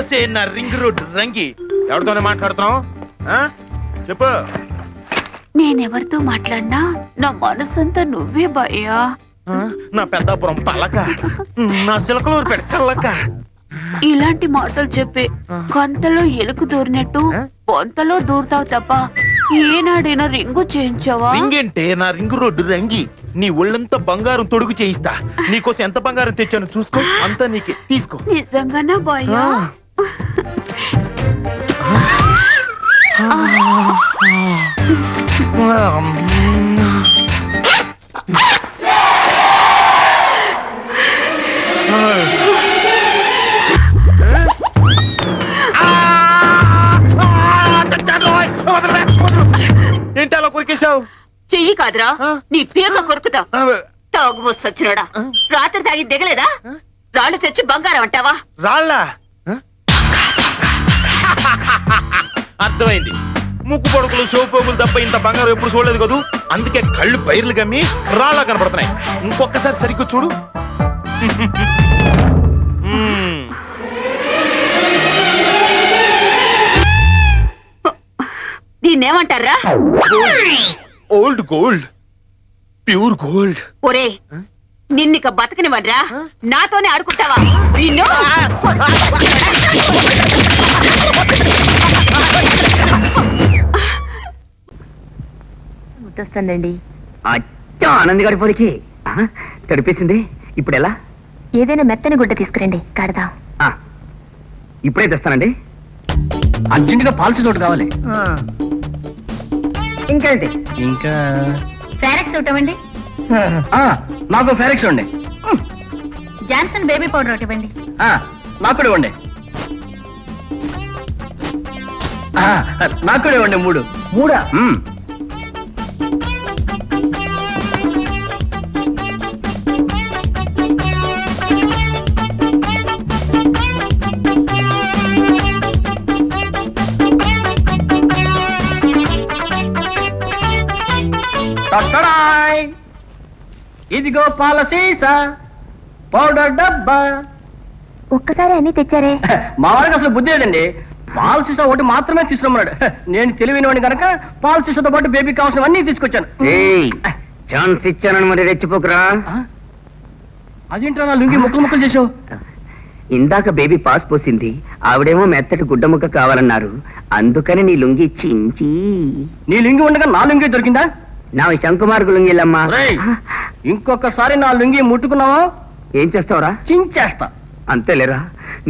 వస్తే నా ring road రంగి. ఎవరితోనే మాట్లాడుతున్నావు? చెప్పు. నేనెవరితో మాట్లాడినా నా మనసంతా నువ్వే భయ్యా? నా పెద్దాపురం పలక. నా సిలకలూరు పెడ సల్లక ఇలాంటి మాటలు చెప్పి కొంతలో ఎలుకు దూరినట్టు ఆ? బొంతలో దూరుతావు తప్ప ఏనాడైనా రింగు చేయించావా? అంటే నా రింగ్ రోడ్డు రంగి. నీ ఒళ్ళంతా బంగారం తొడుగు చేయిస్తా. నీకోసం ఎంత బంగారం తెచ్చాను చూసుకో. అంతా నీకే. తీసుకో. నిజంగానా భయ్యా? ఏంటి అలా కొరికేశావు? చెయ్యి కాదురా. ఆ? నీ పీక కొరుకుతా. తాగుబోసి వచ్చినాడా? రాత్రి తాగి దిగలేదా? రాళ్ళు తెచ్చి బంగారం అంటావా? రాళ్ళ? అర్థమైంది. ముక్కు పొడుకులు సోపోగులు తప్ప ఇంత బంగారం ఎప్పుడు చూడలేదు కదూ? అందుకే కళ్ళు పైర్లు గమ్మి రాళ్ళ కనపడుతున్నాయి. ఇంకొకసారి సరిగ్గా చూడు. దీన్నేమంటారా ఓల్డ్ గోల్డ్. Pure gold. ఒరే? నిన్నిక బతకనివ్వడ్రా ఆ? నాతోనే ఆడుకుంటావా? నిన్ను? గుర్తొస్తుందండి అచ్చా ఆనంద్ గారి పొడికి ఆ, తడిపేసింది ఇప్పుడు ఎలా? ఏదైనా మెత్తని గుడ్డ తీసుకురండి కడదాం. ఆ, ఇప్పుడే తెస్తానండి. అర్జెంటుగా పాలసీ తోటి కావాలి. ఇంకేంటి ఇంకా ఫారెక్స్ ఇవ్వండి ఆ, నాకు ఫెరెక్స్ ఉండే జాన్సన్ బేబీ పౌడర్ ఒకటి ఇవ్వండి నాకు కూడా ఇవ్వండి. ఆ, నాకు కూడా ఇవ్వండి మూడు. మూడా? ఇదిగో పాల సీసా పౌడర్ డబ్బా. ఒక్కసారి అన్ని తెచ్చారే. మా వాడికి అసలు బుద్ధి లేదండి. పాల సీసా ఒకటి మాత్రమే తీసుకురమ్మన్నాడు. నేను తెలివినవాడిని కనుక పాల సీసాతో పాటు బేబీకి కావాల్సినవన్నీ తీసుకొచ్చాను. ఛాన్స్ ఇచ్చానని మరి రెచ్చిపోకురా? అదేంటో నా లుంగి ముక్కలు ముక్కలు చేసావు ఇందాక బేబీ పాస్ పోసింది. ఆవిడేమో మెత్తటి గుడ్డ ముక్క కావాలన్నారు. అందుకని నీ లుంగి చించి. నీ లుంగి ఉండగా నా లుంగి దొరికిందా? నా శంకుమార్గు లుంగిలమ్మా. ఇంకొకసారి నా లుంగి ముట్టుకున్నావా? ఏం చేస్తావురా? చించేస్తా. అంతేలేరా.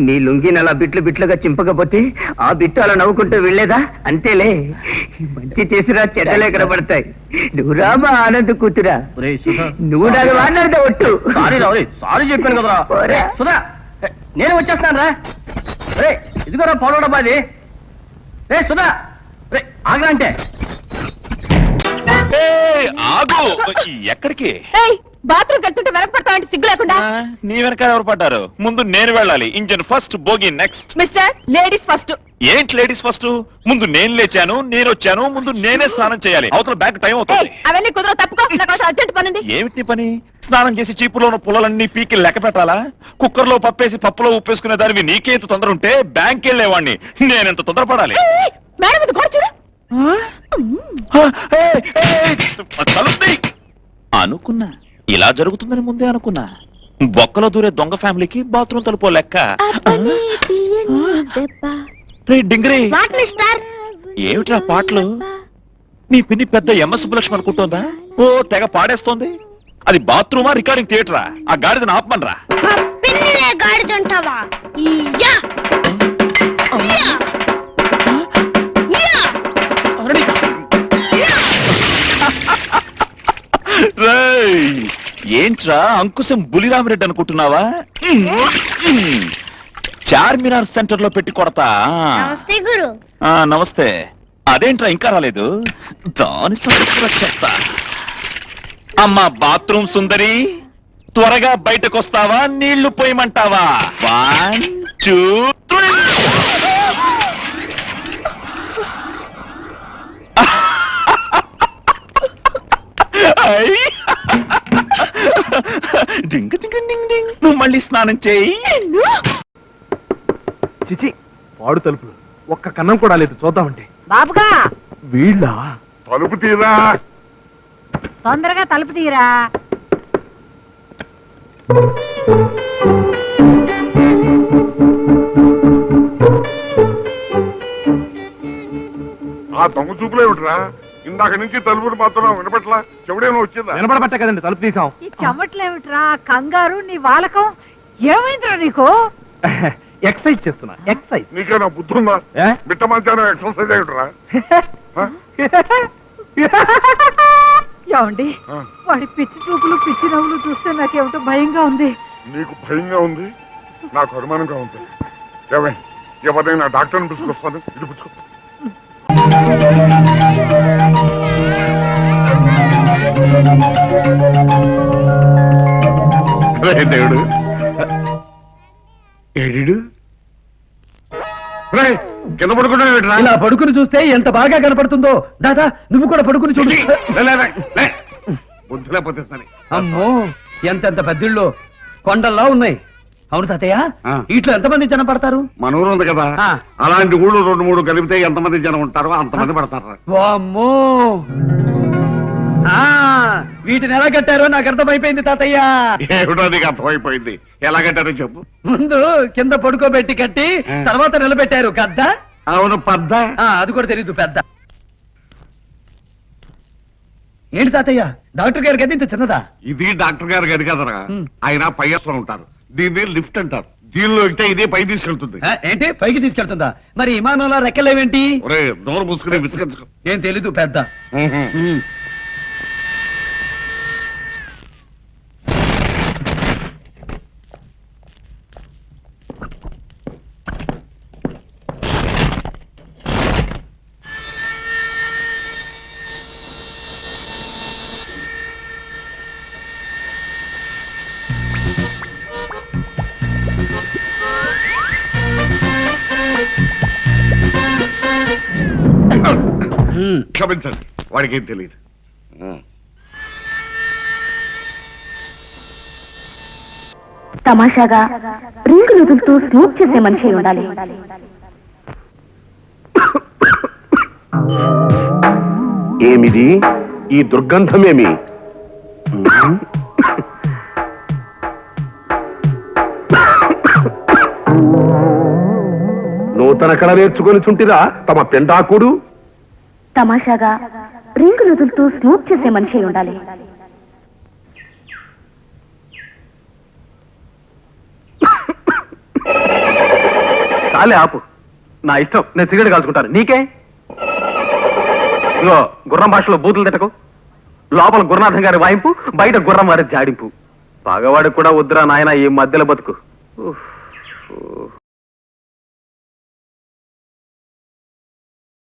నీ లుంగిని అలా బిట్లు బిట్లుగా చింపకపోతే ఆ బిట్టు అలా నవ్వుకుంటూ వెళ్ళేదా? అంతేలే. మంచి చేసిరా చెడ్డలే కనబడతాయి. నువ్వురా మా ఆనంద్ కూతురా. నువ్వు నాకు మాట్లాడితే ఒట్టు. సారీ సారీ చెప్పాను కదరా. సుధా నేను వచ్చేస్తాను రా. రే ఇదిగోరా అది రే సుధా రే ఆగరా అంటే. ఆగు. ఎక్కడికి? బాత్రూమ్ వెళ్తుంటే వెనకపడతా అంటే సిగ్గు లేకుండా. నీ వెనక ఎవరు పడ్డారు? ముందు నేను వెళ్ళాలి. ఇంజన్ ఫస్ట్ బోగి నెక్స్ట్. Mister ladies first. ఏంటి లేడీస్ ఫస్ట్? ముందు నేను లేచాను నేను వచ్చాను ముందు నేనే స్నానం చేయాలి. అవతల బ్యాక్ టైం అవుతుంది. అవన్నీ కుదరవు తప్పుకో. నాకు అర్జెంట్ పని ఉంది ఏమిటి పని? స్నానం చేసి చీపులో ఉన్న పుల్లలన్నీ పీకి లెక్క పెట్టాలా? కుక్కర్లో పప్పేసి పప్పులో ఉప్పేసుకునే దానివి నీకే ఇంత తొందర ఉంటే బ్యాంక్ వెళ్ళేవాడిని నేనెంత తొందరపడాలి మేడం ఇది కూడా చూడు. అనుకున్నా. ఇలా జరుగుతుందని ముందే అనుకున్నా. బొక్కలో దూరే దొంగ ఫ్యామిలీకి బాత్రూమ్ తలుపో లెక్క. డింగరీ. ఏమిట్రా పాటలు? నీ పిన్ని పెద్ద ఎంఎస్ సుబ్బలక్ష్మి అనుకుంటోందా? ఓ తెగ పాడేస్తోంది. అది బాత్రూమా రికార్డింగ్ థియేటరా? ఆ గాడిదని ఆపమనరా? పిన్నినే గాడిదంటావా? ఏంట్రా అంకుశం బులిరామరెడ్డి అనుకుంటున్నావా? చార్మినార్ సెంటర్లో పెట్టి కొడతా. నమస్తే గురు. ఆ, నమస్తే. అదేంట్రా ఇంకా రాలేదు? దాని సంగతి కూడా చెప్తా. అమ్మా బాత్రూమ్ సుందరి త్వరగా బయటకొస్తావా? నీళ్ళు పోయమంటావా? వన్ టూ త్రీ ఐ! డింగ్ డింగ్ డింగ్ డింగ్. నువ్వు మళ్ళీ స్నానం చేయి. చిచి పాడు తలుపులు. ఒక్క కన్నం కూడా లేదు చూద్దామంటే. బాబుగా. వీళ్ళ? తలుపు తీరా. తొందరగా తలుపు తీరా. ఆ దొంగ చూపులే ఇందాక నుంచి తలుపులు మాత్రం వినపట్లా. చెవుడేమో వచ్చిందా? వినపడబట్టే కదండి తలుపు తీసాం. ఈ చెమట్లేమిట్రా? కంగారు నీ వాలకం? ఏమైందిరా నీకు? ఎక్సైజ్ చేస్తున్నా ఎక్సైజ్ నీకేనా బుద్ధి ఉందా? ఏ? బిట్ట మధ్యాహ్నం ఎక్సర్సైజ్ అయ్యుట్రా ఏమండి? వాడి పిచ్చి చూపులు పిచ్చి నవ్వులు చూస్తే నాకేమిటో భయంగా ఉంది. నీకు భయంగా ఉంది? నాకు అనుమానంగా ఉంది. ఏమై? ఎవరైనా డాక్టర్ని పిలుచుకొస్తాను? ఇది పుచ్చుకో రే దేవుడు. ఏడు కింద పడుకున్నావు? ఇలా పడుకుని చూస్తే ఎంత బాగా కనపడుతుందో. దాదా నువ్వు కూడా పడుకుని చూడు. అమ్మో ఎంతెంత పెద్దిళ్ళు. కొండల్లా ఉన్నాయి. అవును తాతయ్య. ఇట్లా ఎంతమంది జనం పడతారు? మన ఊరు ఉంది కదా. అలాంటి ఊళ్ళు రెండు మూడు కలిపితే ఎంతమంది జనం ఉంటారో అంతమంది పడతారు. వామ్మో. ఆ, వీటిని ఎలా కట్టారో నాకు అర్థమైపోయింది తాతయ్య. ఏమిటో నీకు అర్థమైపోయింది. ఎలా కట్టారో చెప్పు. ముందు కింద పడుకోబెట్టి కట్టి. తర్వాత నిలబెట్టారు గద్ద అవును పద్ద. అది కూడా తెలీదు పెద్ద. ఏంటి తాతయ్య? డాక్టర్ గారి గది ఇంత చిన్నదా? ఇది డాక్టర్ గారు గది కదరా. ఆయన పై అసలు ఉంటారు. దీన్ని లిఫ్ట్ అంటారు. దీనిలో ఎక్కితే ఇదే పై తీసుకెళ్తుంది. ఏంటి? పైకి తీసుకెళ్తుందా? మరి విమానంలో రెక్కలేవేంటి? నోరు మూసుకుని విసిగించుకో. ఏం తెలీదు పెద్ద. క్షమించండి. వాడికి ఏం తెలియదు తమాషాగా రింగు నుదులుతూ స్మూత్ చేసే మనిషి ఉండాలి. ఏమిది? ఈ దుర్గంధమేమి? నూతన కళ నేర్చుకొని చుంటిరా తమ పెండాకుడు? తమాషాగా రింగు నుదులుతూ స్నూప్ చేసే మనిషి ఉండాలి. చాలే ఆపు. నా ఇష్టం. నేను సిగరెట్ కాల్చుకుంటాను. నీకే? ఇగో గుర్రం భాషలో బూతులు తిట్టకు. లోపల గురునాథం గారి వాయింపు బయట గుర్రం వారి జాడింపు. పగవాడికి కూడా వద్దురా నాయన ఈ మధ్యలో బతుకు.